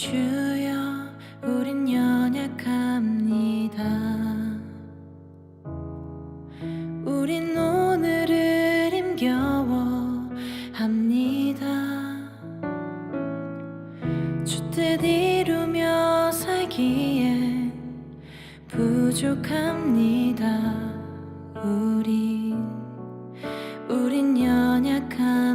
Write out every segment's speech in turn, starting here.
주여 우린 연약합니다. 우린 오늘을 힘겨워 합니다. 주뜻 이루며 살기에 부족합니다. 우린 우린 연약한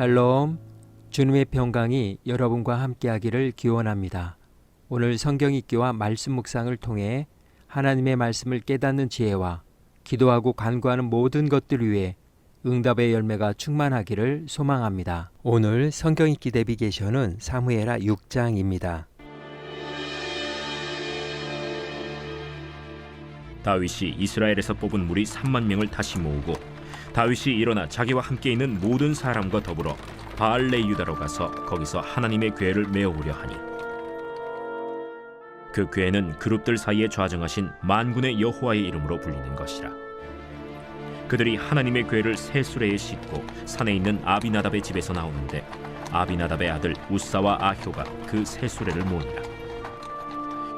샬롬, 주님의 평강이 여러분과 함께하기를 기원합니다. 오늘 성경 읽기와 말씀 묵상을 통해 하나님의 말씀을 깨닫는 지혜와 기도하고 간구하는 모든 것들 위해 응답의 열매가 충만하기를 소망합니다. 오늘 성경 읽기 내비게이션은 사무엘하 6장입니다. 다윗이 이스라엘에서 뽑은 무리 3만 명을 다시 모으고 다윗이 일어나 자기와 함께 있는 모든 사람과 더불어 바알레 유다로 가서 거기서 하나님의 궤를 메어오려 하니 그 궤는 그룹들 사이에 좌정하신 만군의 여호와의 이름으로 불리는 것이라. 그들이 하나님의 궤를 새 수레에 싣고 산에 있는 아비나답의 집에서 나오는데 아비나답의 아들 우사와 아효가 그새 수레를 모으니라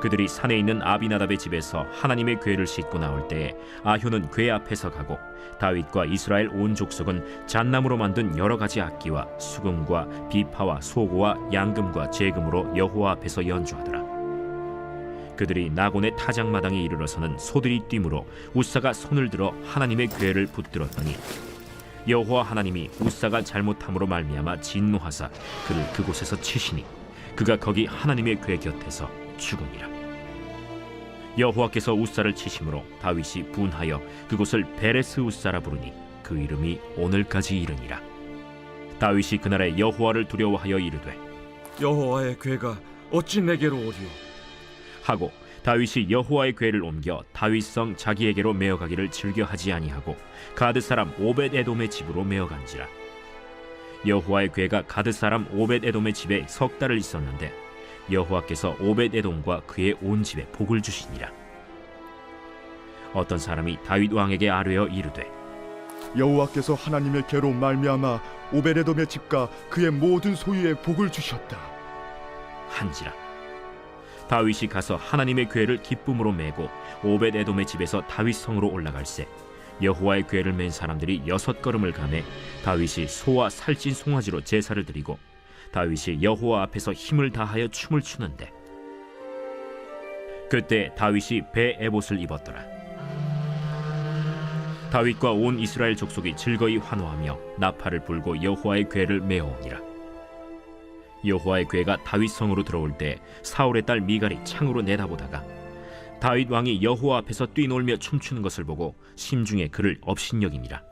그들이 산에 있는 아비나답의 집에서 하나님의 궤를 싣고 나올 때에 아효는 궤 앞에서 가고 다윗과 이스라엘 온 족속은 잣나무로 만든 여러 가지 악기와 수금과 비파와 소고와 양금과 제금으로 여호와 앞에서 연주하더라. 그들이 나곤의 타작마당에 이르러서는 소들이 뛰므로 우사가 손을 들어 하나님의 궤를 붙들었더니 여호와 하나님이 우사가 잘못함으로 말미암아 진노하사 그를 그곳에서 치시니 그가 거기 하나님의 궤 곁에서 죽으니라. 여호와께서 우사를 치심으로 다윗이 분하여 그곳을 베레스 우사라 부르니 그 이름이 오늘까지 이르니라. 다윗이 그날에 여호와를 두려워하여 이르되 여호와의 괴가 어찌 내게로 오리오 하고 다윗이 여호와의 궤를 옮겨 다윗성 자기에게로 메어가기를 즐겨하지 아니하고 가드 사람 오벳 에돔의 집으로 메어간지라. 여호와의 궤가 가드 사람 오벳 에돔의 집에 석 달을 있었는데 여호와께서 오벳 에돔과 그의 온 집에 복을 주시니라. 어떤 사람이 다윗 왕에게 아뢰어 이르되 여호와께서 하나님의 계로 말미암아 오베레돔의 집과 그의 모든 소유에 복을 주셨다. 한지라. 다윗이 가서 하나님의 궤를 기쁨으로 메고 오벳 에돔의 집에서 다윗 성으로 올라갈새 여호와의 궤를 맨 사람들이 여섯 걸음을 가매 다윗이 소와 살찐 송아지로 제사를 드리고 다윗이 여호와 앞에서 힘을 다하여 춤을 추는데 그때 다윗이 배 에봇을 입었더라. 다윗과 온 이스라엘 족속이 즐거이 환호하며 나팔을 불고 여호와의 궤를 메어오니라. 여호와의 궤가 다윗 성으로 들어올 때 사울의 딸 미갈이 창으로 내다보다가 다윗 왕이 여호와 앞에서 뛰놀며 춤추는 것을 보고 심중에 그를 업신여기니라.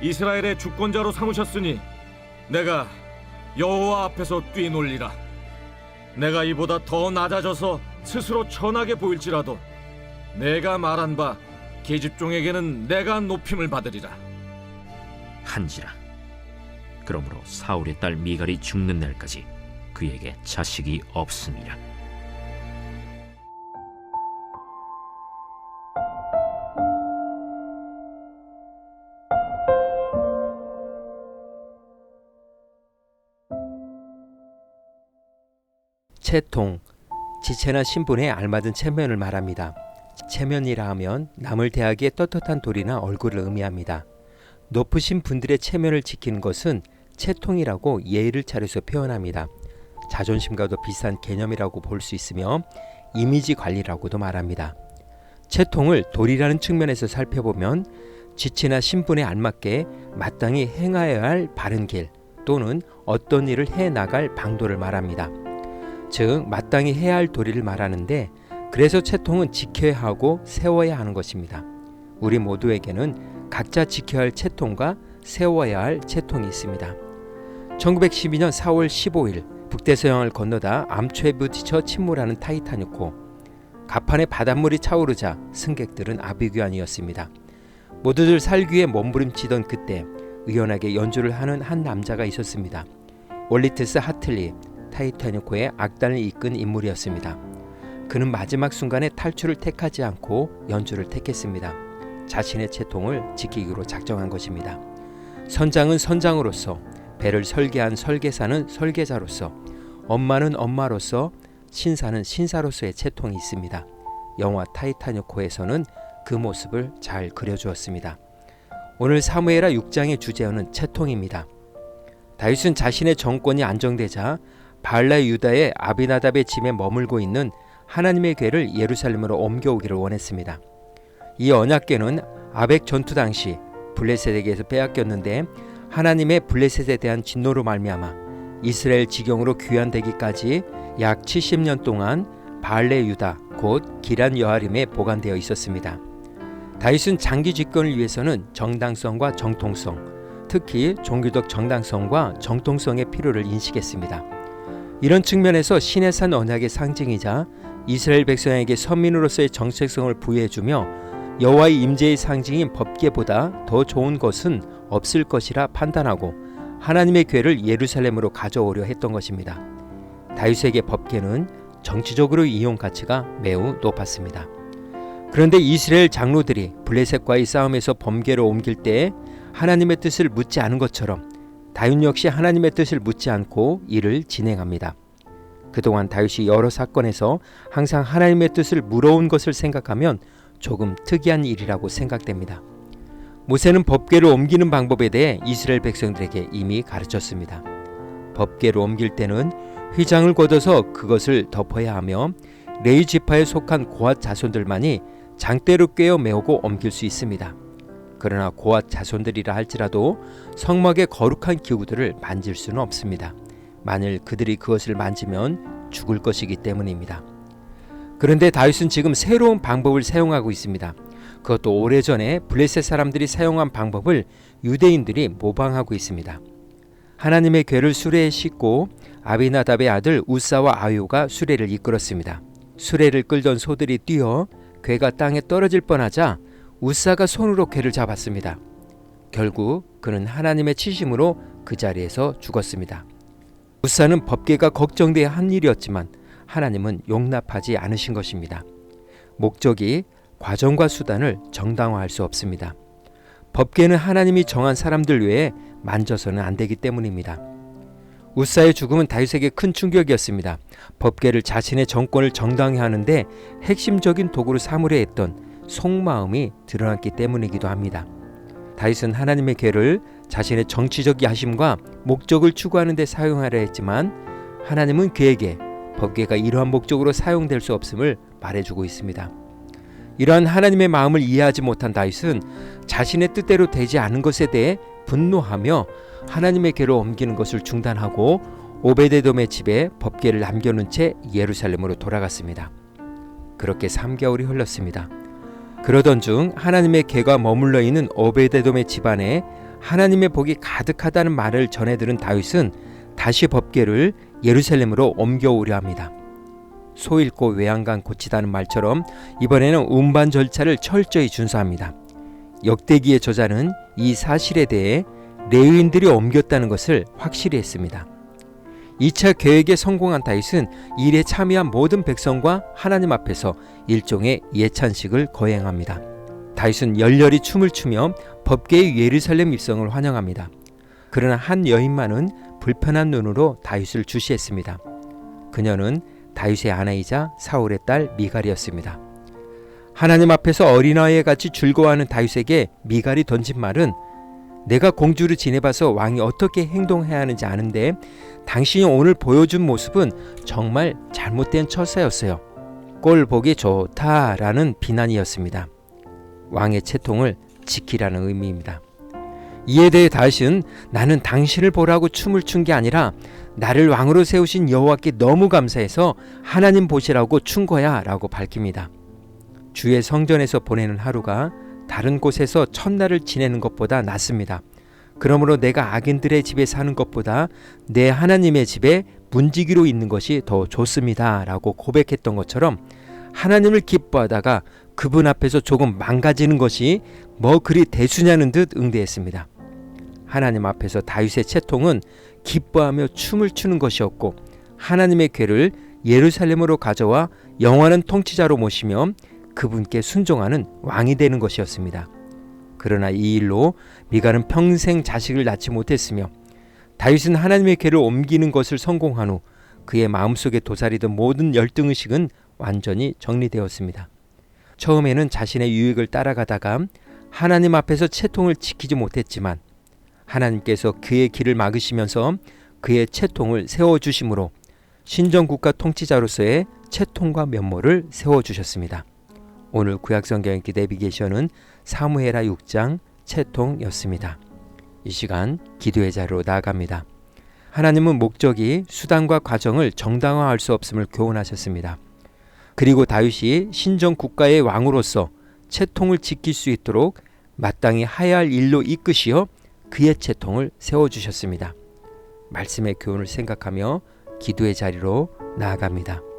이스라엘의 주권자로 삼으셨으니 내가 여호와 앞에서 뛰놀리라 내가 이보다 더 낮아져서 스스로 천하게 보일지라도 내가 말한 바 계집종에게는 내가 높임을 받으리라 한지라. 그러므로 사울의 딸 미갈이 죽는 날까지 그에게 자식이 없음이라. 채통, 지체나 신분에 알맞은 체면을 말합니다. 체면이라 하면 남을 대하기에 떳떳한 도리나 얼굴을 의미합니다. 높으신 분들의 체면을 지키는 것은 채통이라고 예의를 차려서 표현합니다. 자존심과도 비슷한 개념이라고 볼 수 있으며 이미지 관리라고도 말합니다. 채통을 도리라는 측면에서 살펴보면 지체나 신분에 알맞게 마땅히 행하여야 할 바른 길 또는 어떤 일을 해 나갈 방도를 말합니다. 즉 마땅히 해야 할 도리를 말하는데 그래서 채통은 지켜야 하고 세워야 하는 것입니다. 우리 모두에게는 각자 지켜야 할 채통과 세워야 할 채통이 있습니다. 1912년 4월 15일 북대서양을 건너다 암초에 부딪혀 침몰하는 타이타닉호. 갑판에 바닷물이 차오르자 승객들은 아비규환이었습니다. 모두들 살기에 몸부림치던 그때 의연하게 연주를 하는 한 남자가 있었습니다. 올리트스 하틀리, 타이타닉호의 악단을 이끈 인물이었습니다. 그는 마지막 순간에 탈출을 택하지 않고 연주를 택했습니다. 자신의 채통을 지키기로 작정한 것입니다. 선장은 선장으로서, 배를 설계한 설계사는 설계자로서, 엄마는 엄마로서, 신사는 신사로서의 채통이 있습니다. 영화 타이타닉호에서는 그 모습을 잘 그려주었습니다. 오늘 사무엘하 6장의 주제어는 채통입니다. 다윗은 자신의 정권이 안정되자 발라 유다의 아비나답의 집에 머물고 있는 하나님의 궤를 예루살렘으로 옮겨오기를 원했습니다. 이 언약궤는 아벡 전투 당시 블레셋에게서 빼앗겼는데 하나님의 블레셋에 대한 진노로 말미암아 이스라엘 지경으로 귀환되기까지 약 70년 동안 발레 유다 곧 기란 여하림에 보관되어 있었습니다. 다윗은 장기 집권을 위해서는 정당성과 정통성, 특히 종교적 정당성과 정통성의 필요를 인식했습니다. 이런 측면에서 신의 산 언약의 상징이자 이스라엘 백성에게 선민으로서의 정체성을 부여해주며 여호와의 임재의 상징인 법궤보다 더 좋은 것은 없을 것이라 판단하고 하나님의 궤를 예루살렘으로 가져오려 했던 것입니다. 다윗에게 법궤는 정치적으로 이용 가치가 매우 높았습니다. 그런데 이스라엘 장로들이 블레셋과의 싸움에서 범계로 옮길 때 하나님의 뜻을 묻지 않은 것처럼 다윗 역시 하나님의 뜻을 묻지 않고 일을 진행합니다. 그동안 다윗이 여러 사건에서 항상 하나님의 뜻을 물어온 것을 생각하면 조금 특이한 일이라고 생각됩니다. 모세는 법궤를 옮기는 방법에 대해 이스라엘 백성들에게 이미 가르쳤습니다. 법궤를 옮길 때는 휘장을 걷어서 그것을 덮어야 하며 레위 지파에 속한 고앗 자손들만이 장대로 꿰어 메우고 옮길 수 있습니다. 그러나 고앗 자손들이라 할지라도 성막의 거룩한 기구들을 만질 수는 없습니다. 만일 그들이 그것을 만지면 죽을 것이기 때문입니다. 그런데 다윗은 지금 새로운 방법을 사용하고 있습니다. 그것도 오래전에 블레셋 사람들이 사용한 방법을 유대인들이 모방하고 있습니다. 하나님의 궤를 수레에 싣고 아비나답의 아들 우사와 아요가 수레를 이끌었습니다. 수레를 끌던 소들이 뛰어 궤가 땅에 떨어질 뻔하자 우사가 손으로 궤를 잡았습니다. 결국 그는 하나님의 치심으로 그 자리에서 죽었습니다. 우사는 법계가 걱정돼야 한 일이었지만 하나님은 용납하지 않으신 것입니다. 목적이 과정과 수단을 정당화할 수 없습니다. 법계는 하나님이 정한 사람들 외에 만져서는 안 되기 때문입니다. 우사의 죽음은 다윗에게 큰 충격이었습니다. 법계를 자신의 정권을 정당화하는데 핵심적인 도구로 삼으려 했던 속마음이 드러났기 때문이기도 합니다. 다윗은 하나님의 궤를 자신의 정치적 야심과 목적을 추구하는 데 사용하려 했지만 하나님은 그에게 법궤가 이러한 목적으로 사용될 수 없음을 말해주고 있습니다. 이러한 하나님의 마음을 이해하지 못한 다윗은 자신의 뜻대로 되지 않은 것에 대해 분노하며 하나님의 궤로 옮기는 것을 중단하고 오베데돔의 집에 법궤를 남겨놓은 채 예루살렘으로 돌아갔습니다. 그렇게 3개월이 흘렀습니다. 그러던 중 하나님의 궤가 머물러 있는 오베데돔의 집안에 하나님의 복이 가득하다는 말을 전해 들은 다윗은 다시 법궤를 예루살렘으로 옮겨오려 합니다. 소 잃고 외양간 고치다는 말처럼 이번에는 운반 절차를 철저히 준수합니다. 역대기의 저자는 이 사실에 대해 레위인들이 옮겼다는 것을 확실히 했습니다. 2차 계획에 성공한 다윗은 일에 참여한 모든 백성과 하나님 앞에서 일종의 예찬식을 거행합니다. 다윗은 열렬히 춤을 추며 법계의 예루살렘 입성을 환영합니다. 그러나 한 여인만은 불편한 눈으로 다윗을 주시했습니다. 그녀는 다윗의 아내이자 사울의 딸 미갈이었습니다. 하나님 앞에서 어린아이에 같이 즐거워하는 다윗에게 미갈이 던진 말은 내가 공주를 지내봐서 왕이 어떻게 행동해야 하는지 아는데 당신이 오늘 보여준 모습은 정말 잘못된 처사였어요. 꼴 보기 좋다라는 비난이었습니다. 왕의 채통을 지키라는 의미입니다. 이에 대해 다윗은 나는 당신을 보라고 춤을 춘 게 아니라 나를 왕으로 세우신 여호와께 너무 감사해서 하나님 보시라고 춘 거야라고 밝힙니다. 주의 성전에서 보내는 하루가 다른 곳에서 첫날을 지내는 것보다 낫습니다. 그러므로 내가 악인들의 집에 사는 것보다 내 하나님의 집에 문지기로 있는 것이 더 좋습니다. 라고 고백했던 것처럼 하나님을 기뻐하다가 그분 앞에서 조금 망가지는 것이 뭐 그리 대수냐는 듯 응대했습니다. 하나님 앞에서 다윗의 채통은 기뻐하며 춤을 추는 것이었고 하나님의 궤를 예루살렘으로 가져와 영원한 통치자로 모시며 그분께 순종하는 왕이 되는 것이었습니다. 그러나 이 일로 미가는 평생 자식을 낳지 못했으며 다윗은 하나님의 궤를 옮기는 것을 성공한 후 그의 마음속에 도사리던 모든 열등의식은 완전히 정리되었습니다. 처음에는 자신의 유익을 따라가다가 하나님 앞에서 채통을 지키지 못했지만 하나님께서 그의 길을 막으시면서 그의 채통을 세워주심으로 신정국가 통치자로서의 채통과 면모를 세워주셨습니다. 오늘 구약성경 내비게이션은 사무엘하 6장 채통이었습니다. 이 시간 기도의 자리로 나아갑니다. 하나님은 목적이 수단과 과정을 정당화할 수 없음을 교훈하셨습니다. 그리고 다윗이 신정 국가의 왕으로서 채통을 지킬 수 있도록 마땅히 하야 할 일로 이끄시어 그의 채통을 세워 주셨습니다. 말씀의 교훈을 생각하며 기도의 자리로 나아갑니다.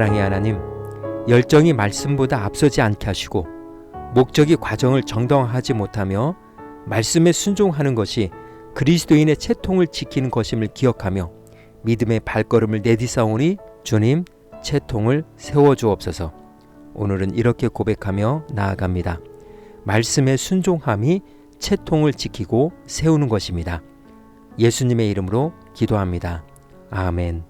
사랑의 하나님, 열정이 말씀보다 앞서지 않게 하시고 목적이 과정을 정당화하지 못하며 말씀에 순종하는 것이 그리스도인의 채통을 지키는 것임을 기억하며 믿음의 발걸음을 내디싸오니 주님 채통을 세워 주옵소서. 오늘은 이렇게 고백하며 나아갑니다. 말씀의 순종함이 채통을 지키고 세우는 것입니다. 예수님의 이름으로 기도합니다. 아멘.